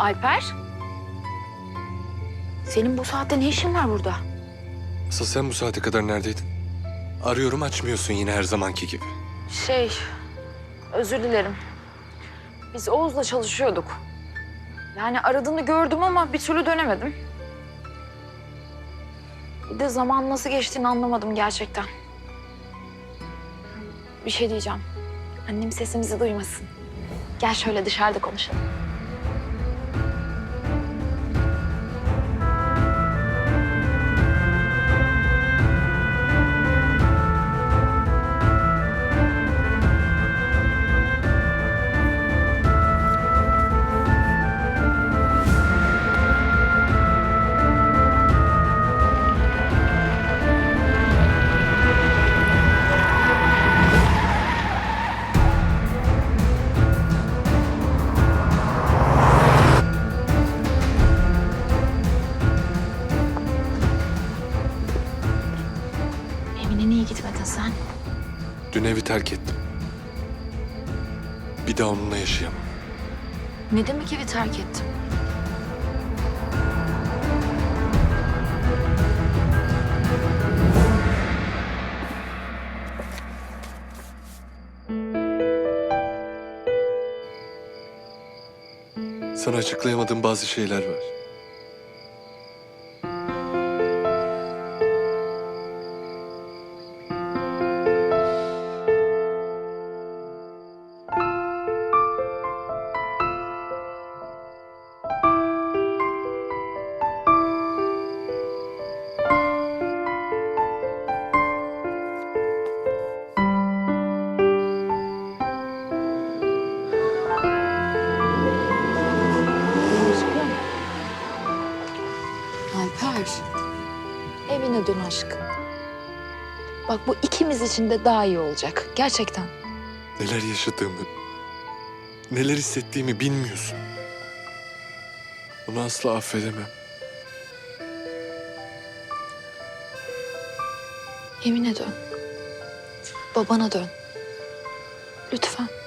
Alper? Senin bu saatte ne işin var burada? Asıl sen bu saate kadar neredeydin? Arıyorum açmıyorsun yine her zamanki gibi. Şey, özür dilerim. Biz Oğuz'la çalışıyorduk. Yani aradığını gördüm ama bir türlü dönemedim. Bir de zaman nasıl geçtiğini anlamadım gerçekten. Bir şey diyeceğim. Annem sesimizi duymasın. Gel şöyle dışarıda konuşalım. Emine niye gitmedin sen? Dün evi terk ettim. Bir daha onunla yaşayamam. Ne demek evi terk ettim? Sana açıklayamadığım bazı şeyler var. Alper. Evine dön aşkım. Bak bu ikimiz için de daha iyi olacak. Gerçekten. Neler yaşadığımı, neler hissettiğimi bilmiyorsun. Bunu asla affedemem. Evine dön. Babana dön. Lütfen.